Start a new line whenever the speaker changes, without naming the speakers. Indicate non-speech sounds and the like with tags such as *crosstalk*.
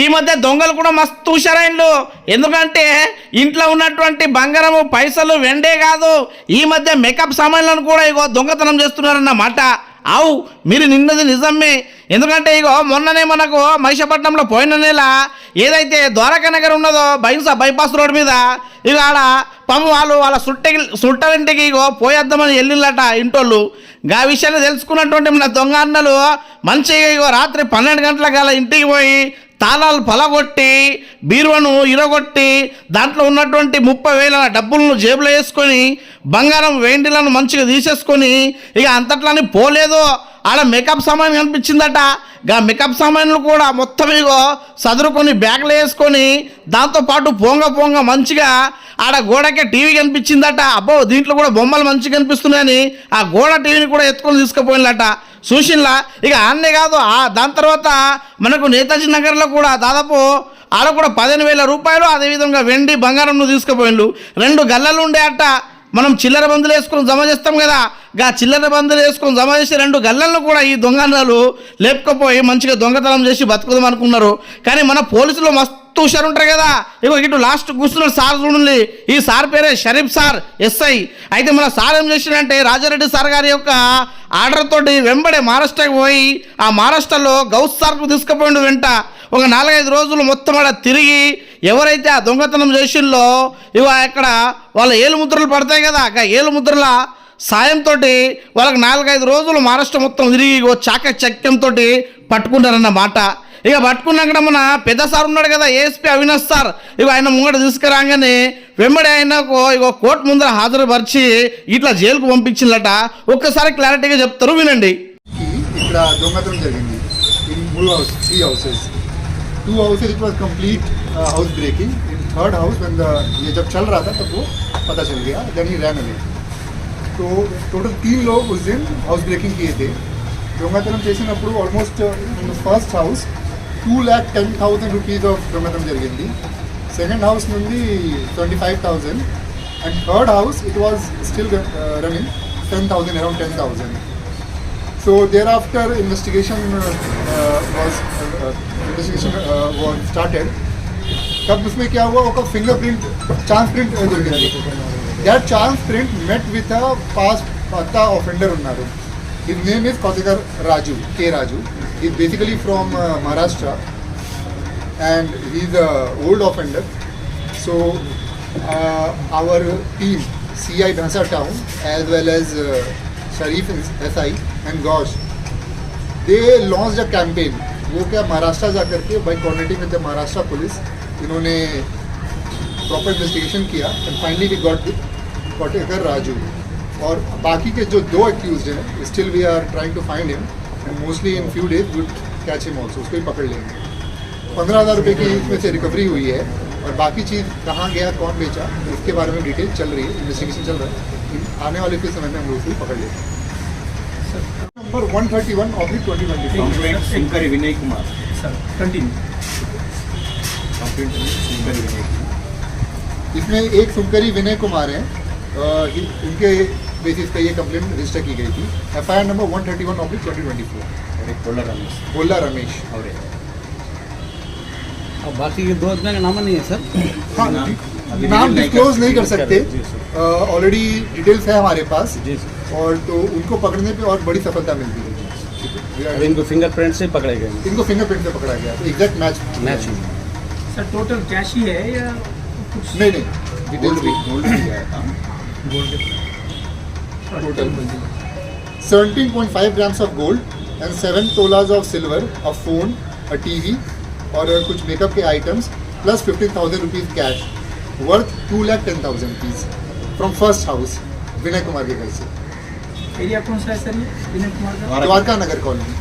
ఈ మధ్య దొంగలు కూడా మస్తు హుషారైన్లు. ఎందుకంటే ఇంట్లో ఉన్నటువంటి బంగారము పైసలు వెండే కాదు. ఈ మధ్య మేకప్ సామాన్లను కూడా ఇగో దొంగతనం చేస్తున్నారన్నమాట. అవు మీరు నిన్నది నిజమే. ఎందుకంటే ఇగో మొన్ననే మనకు మహిషపట్నంలో పోయిన నెల ఏదైతే ద్వారకా నగర్ ఉన్నదో బైన్స బైపాస్ రోడ్ మీద ఇక ఆడ పాపం వాళ్ళు వాళ్ళ సుట్ట సుట్టలింటికి ఇగో పోయేద్దామని వెళ్ళిళ్ళట ఇంటోళ్ళు. గా విషయాన్ని తెలుసుకున్నటువంటి మన దొంగ అన్నలు మంచిగా ఇగో రాత్రి పన్నెండు గంటల గల ఇంటికి పోయి తాళాలు పలగొట్టి బీరువను ఇరగొట్టి దాంట్లో ఉన్నటువంటి ముప్పై వేల డబ్బులను జేబులో వేసుకొని బంగారం వేండిలను మంచిగా తీసేసుకొని ఇక అంతట్లని పోలేదు ఆడ మేకప్ సామాన్ కనిపించిందట. గా మేకప్ సామాన్లు కూడా మొత్తం ఇగో సదురుకొని బ్యాగ్లో వేసుకొని దాంతోపాటు పొంగ పొంగ మంచిగా ఆడ గోడకే టీవీ కనిపించిందట. అబ్బో దీంట్లో కూడా బొమ్మలు మంచిగా కనిపిస్తున్నాయని ఆ గోడ టీవీని కూడా ఎత్తుకొని తీసుకుపోయినట చూసిన్లా ఇక ఆన్నే కాదు దాని తర్వాత మనకు నేతాజీ నగర్లో కూడా దాదాపు ఆడ కూడా పదిహేను వేల రూపాయలు అదేవిధంగా వెండి బంగారంను తీసుకుపోయిండు. రెండు గల్లలు ఉండే అట్ట మనం చిల్లర బందులు వేసుకొని జమ చేస్తాం కదా. గా చిల్లర బందులు వేసుకొని జమ చేసి రెండు గల్లలను కూడా ఈ దొంగలు లేపుకపోయి మంచిగా దొంగతనం చేసి బతుకుదాం అనుకున్నారు. కానీ మన పోలీసులు మస్తు హుషారు ఉంటారు కదా. ఇగో ఇటు లాస్ట్ కూర్చున్న సార్ చూడండి. ఈ సార్ పేరే షరీఫ్ సార్ ఎస్ఐ. అయితే మన సార్ ఏం చేసిండంటే రాజారెడ్డి సార్ గారి యొక్క ఆర్డర్ తోటి వెంబడే మహారాష్ట్రకి పోయి ఆ మహారాష్ట్రలో గౌస్ సార్కు తీసుకుపోయిండు వెంట ఒక నాలుగైదు రోజులు మొత్తం ఆడ తిరిగి ఎవరైతే ఆ దొంగతనం చేసిల్లో ఇవ ఇక్కడ వాళ్ళ ఏలు ముద్రలు పడతాయి కదా ఆ ఏలు ముద్రల సాయంతో వాళ్ళకి నాలుగైదు రోజులు మహారాష్ట్ర మొత్తం తిరిగి ఓ చాక చక్యంతో పట్టుకుంటారన్నమాట ఇక పట్టుకున్నాక మన పెద్ద సార్ ఉన్నాడు కదా ఏఎస్పీ అవినాష్ సార్ ఇక ఆయన ముంగట తీసుకురాగానే వెంబడి ఆయనకు ఇగో కోర్టు ముందర హాజరుపరిచి ఇట్లా జైలుకు పంపించిందట ఒక్కసారి క్లారిటీగా చెప్తారు వినండి
కి ఇక్కడ దొంగతనం జరిగింది ఇన్ మూడు house three houses two houses it was complete house breaking in third house when the ये जब चल रहा था तब वो पता चल गया देन ही रैन अवे तो टोटल तीन लोग उस दिन हाउस ब्रेकिंग किए थे దొంగతనం చేసినప్పుడు almost in first house two lakh ten thousand rupees of దొంగతనం జరిగింది. సెకండ్ హౌస్ నుండి twenty five thousand and third house it was still running ten thousand around ten thousand so thereafter investigation was investigation was started तब उसमें क्या हुआ? Print fingerprint chance print that print met with past పత్తా offender ఉన్నారు. His name is Kautikar Raju K Raju he's basically from uh, Maharashtra and he's a old offender so uh, our team CI Bhansa town as well as uh, Sharif SI and Ghosh they launched a campaign वो क्या महाराष्ट्र जा करके by coordinating with the Maharashtra police इन्होंने proper investigation किया and finally we got with Kotekar Raju और बाकी के जो दो एक्यूज हैं still we are trying to find him and mostly in few days would catch him also उसको ही पकड़ लेंगे। पंद्रह हज़ार रुपये की इसमें से रिकवरी हुई है। और बाकी चीज़ कहाँ गया कौन बेचा इसके बारे में डिटेल चल रही है इन्वेस्टिगेशन चल रहा है। आने वाले कुछ समय में हम लोग उसको पकड़ लेंगे। Number one thirty one oblique
twenty twenty Vinay Kumar
sir continue
complaint सुनकर विनय कुमार
इसमें एक सुनकरी विनय कुमार हैं। इनके बेसिस पे ये कंप्लेंट रजिस्टर की गई थी। F I R number one thirty one oblique twenty twenty four
और रमेश।
बोला रमेश।
और
अब बाकी के दो आदमी का नाम नहीं है सर?
हाँ
नाम-
डिस्क्लोज नहीं कर
सकते।
ऑलरेडी डिटेल्स है हमारे पास।
जी सर।
और तो उनको पकड़ने पे और बड़ी सफलता मिलती है।
अब इनको फिंगरप्रिंट से पकड़े गए
इनको फिंगरप्रिंट से पकड़ा गया तो एग्जैक्ट मैच
मैच हुई
सर टोटल कैश ही है या कुछ?
नहीं नहीं।
गोल्ड
डिटेल्स
भी गोल्ड भी गया था *coughs*
total 17.5 grams of gold and 7 tolas of silver, a phone, a TV और कुछ मेकअप के items plus 15,000 rupees cash worth 2 lakh 10,000 rupees from first house Vinay Kumar के घर से।
एरिया कौन सा है सर विनय कुमार
द्वारका। नगर कॉलोनी।